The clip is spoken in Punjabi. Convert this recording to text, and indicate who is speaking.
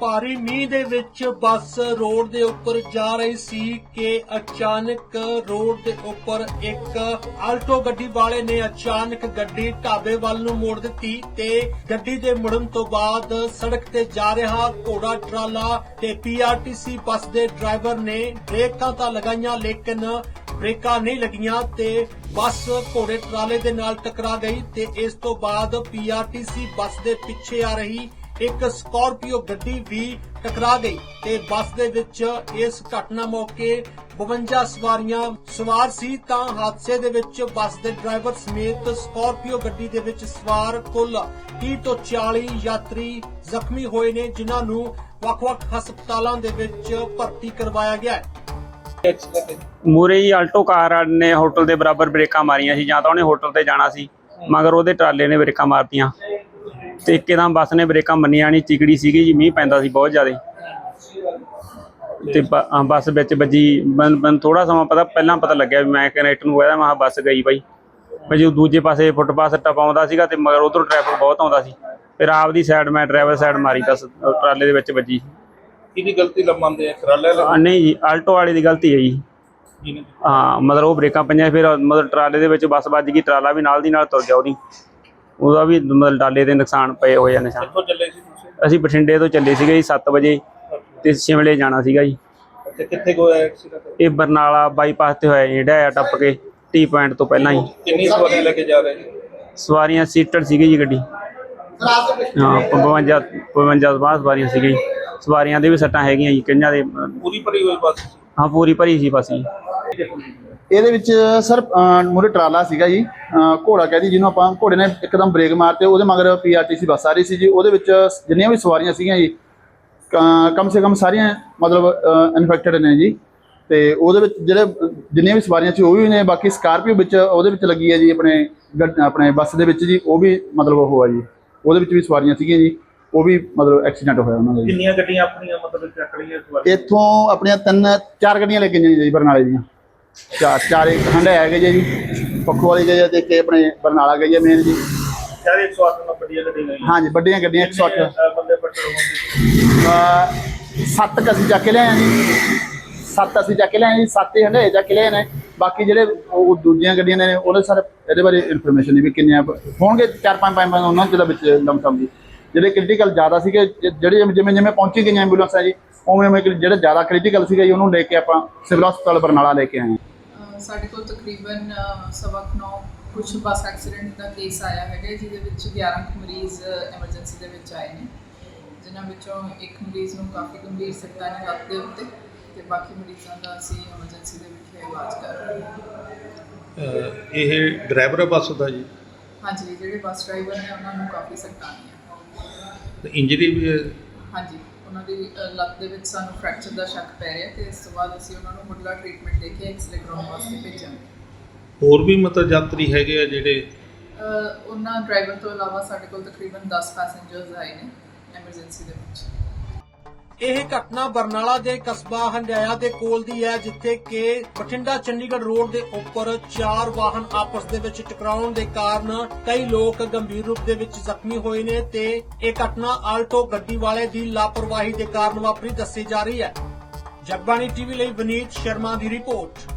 Speaker 1: ਭਾਰੀ ਮੀਂਹ ਦੇ ਵਿੱਚ ਬੱਸ ਰੋਡ ਦੇ ਉੱਪਰ ਜਾ ਰਹੀ ਸੀ ਕਿ ਅਚਾਨਕ ਰੋਡ ਦੇ ਉੱਪਰ ਇੱਕ ਆਲਟੋ ਗੱਡੀ ਵਾਲੇ ਨੇ ਅਚਾਨਕ ਗੱਡੀ ਢਾਬੇ ਵੱਲ ਨੂੰ ਮੋੜ ਦਿੱਤੀ ਤੇ ਗੱਡੀ ਦੇ ਮੁੜਨ ਤੋਂ ਬਾਅਦ ਸੜਕ ਤੇ ਜਾ ਰਿਹਾ ਘੋੜਾ ਟਰਾਲਾ ਤੇ ਪੀਆਰਟੀਸੀ ਬੱਸ ਦੇ ਡਰਾਈਵਰ ਨੇ ਬ੍ਰੇਕਾਂ ਤਾਂ ਲਗਾਈਆਂ ਲੇਕਿਨ ਬ੍ਰੇਕਾਂ ਨਹੀਂ ਲੱਗੀਆਂ ਤੇ ਬੱਸ ਘੋੜੇ ਟਰਾਲੇ ਦੇ ਨਾਲ ਟਕਰਾ ਗਈ ਤੇ ਇਸ ਤੋਂ ਬਾਅਦ ਪੀਆਰਟੀਸੀ ਬੱਸ ਦੇ ਪਿੱਛੇ ਆ ਰਹੀ ਇੱਕ ਸਕਾਰਪੀਓ ਗੱਡੀ ਵੀ ਟਕਰਾ ਗਈ ਤੇ ਬੱਸ ਦੇ ਵਿੱਚ ਇਸ ਘਟਨਾ ਮੌਕੇ 52 ਸਵਾਰੀਆਂ ਸਵਾਰ ਸੀ। ਤਾਂ ਹਾਦਸੇ ਦੇ ਵਿੱਚ ਬੱਸ ਦੇ ਡਰਾਈਵਰ ਸਮੇਤ ਸਕਾਰਪੀਓ ਗੱਡੀ ਦੇ ਵਿੱਚ ਸਵਾਰ ਕੁੱਲ 30 ਤੋਂ 40 ਯਾਤਰੀ ਜ਼ਖਮੀ ਹੋਏ ਨੇ, ਜਿਨ੍ਹਾਂ ਨੂੰ ਵੱਖ-ਵੱਖ ਹਸਪਤਾਲਾਂ ਦੇ ਵਿੱਚ ਭਰਤੀ ਕਰਵਾਇਆ ਗਿਆ ਹੈ।
Speaker 2: ਮੂਰੇ ਹੀ ਆਲਟੋ ਕਾਰ ਨੇ ਹੋਟਲ ਦੇ ਬਰਾਬਰ ਬ੍ਰੇਕਾਂ ਮਾਰੀਆਂ ਸੀ ਜਾਂ ਤਾਂ ਉਹਨੇ ਹੋਟਲ ਤੇ ਜਾਣਾ ਸੀ, ਮਗਰ ਉਹਦੇ ਟਰਾਲੇ ਨੇ ਬ੍ਰੇਕਾਂ ਮਾਰਤੀਆਂ। ਤੇ ਇੱਕਦਮ ਬੱਸ ਨੇ ਬ੍ਰੇਕਾਂ ਮੰਨੀਆਂ ਨਹੀਂ ਚਿਕੜੀ ਸੀਗੀ ਜੀ ਮੀਂਹ ਪੈਂਦਾ ਸੀ ਬਹੁਤ ਜ਼ਿਆਦਾ। ਤੇ ਬੱਸ ਵਿੱਚ ਵੱਜੀ ਮੈਨੂੰ ਥੋੜਾ ਸਮਾਂ ਪਤਾ ਪਹਿਲਾਂ ਪਤਾ ਲੱਗਿਆ ਵੀ ਮੈਂ ਕਨੈਕਟ ਨੂੰ ਕਹਿੰਦਾ ਮੈਂ ਬੱਸ ਗਈ ਬਾਈ। ਮੈਂ ਜਦੋਂ ਦੂਜੇ ਪਾਸੇ ਫੁੱਟਪਾਥ ਟਪਾਉਂਦਾ ਸੀਗਾ ਤੇ ਮਗਰ ਉਧਰੋਂ ਟ੍ਰੈਫਿਕ ਬਹੁਤ ਆਉਂਦਾ ਸੀ। ਫਿਰ ਆਪਦੀ ਸਾਈਡ ਮੈਂ ਡਰਾਈਵਰ ਸਾਈਡ ਮਾਰੀ ਤਾਂ ਟਰਾਲੇ ਦੇ ਵਿੱਚ ਵੱਜੀ।
Speaker 3: ਕਿਹਦੀ ਗਲਤੀ ਲੰਮਾਂਦੇ ਆ? ਟਰਾਲੇ
Speaker 2: ਨਹੀਂ ਜੀ ਆਲਟੋ ਵਾਲੇ ਦੀ ਗਲਤੀ ਹੈ ਜੀ। ਹਾਂ ਮਤਲਬ ਉਹ ਬ੍ਰੇਕਾਂ ਪਈਆਂ ਫਿਰ ਮਤਲਬ ਟਰਾਲੇ ਦੇ ਵਿੱਚ ਬੱਸ ਵੱਜ ਗਈ ਟਰਾਲਾ ਵੀ ਨਾਲ ਦੀ ਨਾਲ ਤੁਰ ਗਿਆ ਉਹਦੀ। ਉਹਦਾ ਵੀ ਮਤਲਬ ਟਰਾਲੇ ਦੇ ਨੁਕਸਾਨ ਪਏ ਹੋਏ ਆ ਨਿਸ਼ਾਨ।
Speaker 3: ਕਿੱਥੋਂ ਚੱਲੇ ਸੀ ਤੁਸੀਂ?
Speaker 2: ਅਸੀਂ ਬਠਿੰਡੇ ਤੋਂ ਚੱਲੇ ਸੀਗੇ ਜੀ 7 ਵਜੇ ਤੇ ਸ਼ਿਮਲੇ ਜਾਣਾ ਸੀਗਾ ਜੀ।
Speaker 3: ਅੱਛਾ ਕਿੱਥੇ ਕੋਈ ਐਕਸੀਡੈਂਟ
Speaker 2: ਇਹ ਬਰਨਾਲਾ ਬਾਈਪਾਸ ਤੇ ਹੋਇਆ ਜੀ ਜਿਹੜਾ ਟੱਪ ਕੇ ਟੀ ਪੁਆਇੰਟ ਤੋਂ ਪਹਿਲਾਂ ਹੀ।
Speaker 3: ਕਿੰਨੀ ਸਵਾਰੀ ਲੈ ਕੇ ਜਾ ਰਹੇ ਸੀ?
Speaker 2: ਸਵਾਰੀਆਂ ਸੀਟਰ ਸੀਗੀ ਜੀ ਗੱਡੀ। ਹਾਂ 52 52 ਬਾਹਰ ਸਵਾਰੀਆਂ ਸੀਗੀ ਜੀ। ਸਵਾਰੀਆਂ ਦੇ ਵੀ ਸੱਟਾਂ ਹੈਗੀਆਂ ਜੀ ਕਈਆਂ ਦੇ।
Speaker 3: ਪੂਰੀ ਭਰੀ ਹੋਈ ਬੱਸ
Speaker 2: ਹਾਂ ਪੂਰੀ ਭਰੀ ਸੀ ਬੱਸ ਜੀ।
Speaker 4: ਇਹਦੇ ਵਿੱਚ ਸਰ ਮੂਰੇ ਟਰਾਲਾ ਸੀਗਾ ਜੀ ਘੋੜਾ ਕਹਿੰਦੀ ਜਿਹਨੂੰ ਆਪਾਂ ਘੋੜੇ ਨੇ ਇੱਕਦਮ ਬ੍ਰੇਕ ਮਾਰਤੇ ਉਹਦੇ ਮਗਰ ਪੀਆਰਟੀਸੀ ਬੱਸ ਆ ਰਹੀ ਸੀ ਜੀ ਉਹਦੇ ਵਿੱਚ ਜਿੰਨੀਆਂ ਵੀ ਸਵਾਰੀਆਂ ਸੀਗੀਆਂ ਜੀ ਕਮ ਸੇ ਕਮ ਸਾਰੀਆਂ ਮਤਲਬ ਇਨਫੈਕਟਡ ਨੇ ਜੀ ਤੇ ਉਹਦੇ ਵਿੱਚ ਜਿਹੜੇ ਜਿੰਨੀਆਂ ਵੀ ਸਵਾਰੀਆਂ ਸੀ ਉਹ ਵੀ ਨੇ ਬਾਕੀ ਸਕਾਰਪੀਓ ਵਿੱਚ ਉਹਦੇ ਵਿੱਚ ਲੱਗੀ ਹੈ ਜੀ ਆਪਣੇ ਆਪਣੇ ਬੱਸ ਦੇ ਵਿੱਚ ਜੀ ਉਹ ਵੀ ਮਤਲਬ ਉਹ ਆ ਜੀ ਉਹਦੇ ਵਿੱਚ ਵੀ ਸਵਾਰੀਆਂ ਸੀਗੀਆਂ ਜੀ ਉਹ ਵੀ ਮਤਲਬ ਐਕਸੀਡੈਂਟ ਹੋਇਆ ਉਹਨਾਂ ਦਾ ਜੀ।
Speaker 3: ਕਿੰਨੀਆਂ ਗੱਡੀਆਂ ਆਪਣੀਆਂ ਮਤਲਬ ਚੱਕ ਲਈਆਂ ਸਵਾਰੀ
Speaker 4: ਇੱਥੋਂ ਆਪਣੀਆਂ ਤਿੰਨ ਚਾਰ ਗੱਡੀਆਂ ਲੈ ਕੇ ਗਈਆਂ ਜੀ ਬਰਨਾਲੇ ਦੀਆਂ। ਚਾਰ ਚਾਰ ਹੰਡੇ ਹੈਗੇ ਜੀ ਪੱਖੋ ਵਾਲੀ ਹੈ ਤੇ ਇੱਕ ਆਪਣੇ ਬਰਨਾਲਾ ਹੈ ਮੇਨ ਜੀ।
Speaker 3: ਸਾਰੇ 108 ਨੰਬਰ ਦੀਆਂ ਗੱਡੀਆਂ
Speaker 4: ਹਾਂਜੀ ਵੱਡੀਆਂ ਗੱਡੀਆਂ 108
Speaker 3: ਅਹ ਬੰਦੇ ਪੱਟਰ
Speaker 4: ਅਹ ਸੱਤ ਕੁ ਅਸੀਂ ਚੱਕ ਕੇ ਲਿਆਏ ਜੀ। ਸੱਤ ਅਸੀਂ ਚੱਕ ਕੇ ਲਿਆਏ ਹਾਂ ਜੀ ਸੱਤ ਹੀ ਹੰਡੇ ਚੱਕ ਕੇ ਲਿਆਏ ਨੇ। ਬਾਕੀ ਜਿਹੜੇ ਉਹ ਦੂਜੀਆਂ ਗੱਡੀਆਂ ਨੇ ਉਹਦੇ ਸਾਰੇ ਇਹਦੇ ਬਾਰੇ ਇਨਫੋਰਮੇਸ਼ਨ ਨਹੀਂ ਵੀ ਕਿੰਨੀਆਂ ਹੋਣਗੇ ਚਾਰ ਪੰਜ ਪੰਜ ਉਹਨਾਂ ਦੇ ਵਿੱਚ ਲਮਸਮ ਜੀ। ਜਿਹੜੇ ਕ੍ਰਿਟੀਕਲ ਜ਼ਿਆਦਾ ਸੀਗੇ ਜਿਹੜੇ ਜਿਵੇਂ ਜਿਵੇਂ ਪਹੁੰਚੀ ਗਈਆਂ ਐਂਬੂਲੈਂਸਾਂ ਜੀ ਉਵੇਂ ਉਵੇਂ ਜਿਹੜੇ ਜ਼ਿਆਦਾ ਕ੍ਰਿਟੀਕਲ ਸੀਗੇ ਜੀ ਉਹਨੂੰ ਲੈ ਕੇ ਆਪਾਂ ਸਿਵਲ ਹਸਪਤਾਲ ਬਰਨਾਲਾ ਲੈ ਕੇ ਆਏ ਹਾਂ।
Speaker 5: ਸਾਡੇ ਕੋਲ ਤਕਰੀਬਨ ਸਵਾ ਕੁ ਨੌ ਕੁਝ ਬੱਸ ਐਕਸੀਡੈਂਟ ਦਾ ਕੇਸ ਆਇਆ ਹੈਗਾ ਜਿਹਦੇ ਵਿੱਚ 11 ਕੁ ਮਰੀਜ਼ ਐਮਰਜੈਂਸੀ ਦੇ ਵਿੱਚ ਆਏ ਨੇ। ਜਿਨ੍ਹਾਂ ਵਿੱਚੋਂ ਇੱਕ ਮਰੀਜ਼ ਨੂੰ ਕਾਫੀ ਗੰਭੀਰ ਸੱਟਾਂ ਨੇ ਲੱਤ ਦੇ ਉੱਤੇ ਤੇ ਬਾਕੀ ਮਰੀਜ਼ਾਂ ਦਾ ਅਸੀਂ ਐਮਰਜੈਂਸੀ ਦੇ ਵਿੱਚ ਇਲਾਜ ਕਰ ਰਹੇ ਹਾਂ।
Speaker 3: ਇਹ ਡਰਾਈਵਰ ਬੱਸ ਦਾ ਜੀ?
Speaker 5: ਹਾਂਜੀ ਜਿਹੜੇ ਬੱਸ ਡਰਾਈਵਰ ਨੇ ਉਹਨਾਂ ਨੂੰ ਕਾਫੀ ਸੱਟਾਂ ਆਈਆਂ।
Speaker 3: ਇੰਜਰੀ ਵੀ ਹੈ।
Speaker 5: ਹਾਂਜੀ। ਉਹਨਾਂ ਦੀ ਲੱਤ ਦੇ ਵਿੱਚ ਸਾਨੂੰ ਫ੍ਰੈਕਚਰ ਦਾ ਸ਼ੱਕ ਪੈ ਰਿਹਾ ਤੇ ਇਸ ਤੋਂ ਬਾਅਦ ਅਸੀਂ ਉਹਨਾਂ ਨੂੰ ਮੁੱਢਲਾ ਟ੍ਰੀਟਮੈਂਟ ਦੇ ਕੇ ਐਕਸਰੇ ਕਰਾਉਣ ਵਾਸਤੇ ਭੇਜਾਂਗੇ।
Speaker 3: ਹੋਰ ਵੀ ਮਤਲਬ ਯਾਤਰੀ ਹੈਗੇ ਆ ਜਿਹੜੇ?
Speaker 5: ਅਹ ਉਹਨਾਂ ਡਰਾਈਵਰ ਤੋਂ ਇਲਾਵਾ ਸਾਡੇ ਕੋਲ ਤਕਰੀਬਨ 10 ਪੈਸੇਂਜਰਸ ਆਏ ਨੇ ਐਮਰਜੈਂਸੀ ਦੇ ਵਿੱਚ।
Speaker 1: ਇਹ ਘਟਨਾ ਬਰਨਾਲਾ ਦੇ ਕਸਬਾ ਹੰਡਿਆਇਆ ਦੇ ਕੋਲ ਦੀ ਹੈ, ਜਿੱਥੇ ਕਿ ਬਠਿੰਡਾ ਚੰਡੀਗੜ੍ਹ ਰੋਡ ਦੇ ਉੱਪਰ ਚਾਰ ਵਾਹਨ ਆਪਸ ਦੇ ਵਿੱਚ ਟਕਰਾਉਣ ਦੇ ਕਾਰਨ ਕਈ ਲੋਕ ਗੰਭੀਰ ਰੂਪ ਦੇ ਵਿੱਚ ਜ਼ਖਮੀ ਹੋਏ ਨੇ ਤੇ ਇਹ ਘਟਨਾ ਆਲਟੋ ਗੱਡੀ ਵਾਲੇ ਦੀ ਲਾਪਰਵਾਹੀ ਦੇ ਕਾਰਨ ਵਾਪਰੀ, ਦੱਸੀ ਜਾ ਰਹੀ ਹੈ। ਜਗਬਾਣੀ ਟੀਵੀ ਲਈ ਵਨੀਤ ਸ਼ਰਮਾ ਦੀ ਰਿਪੋਰਟ।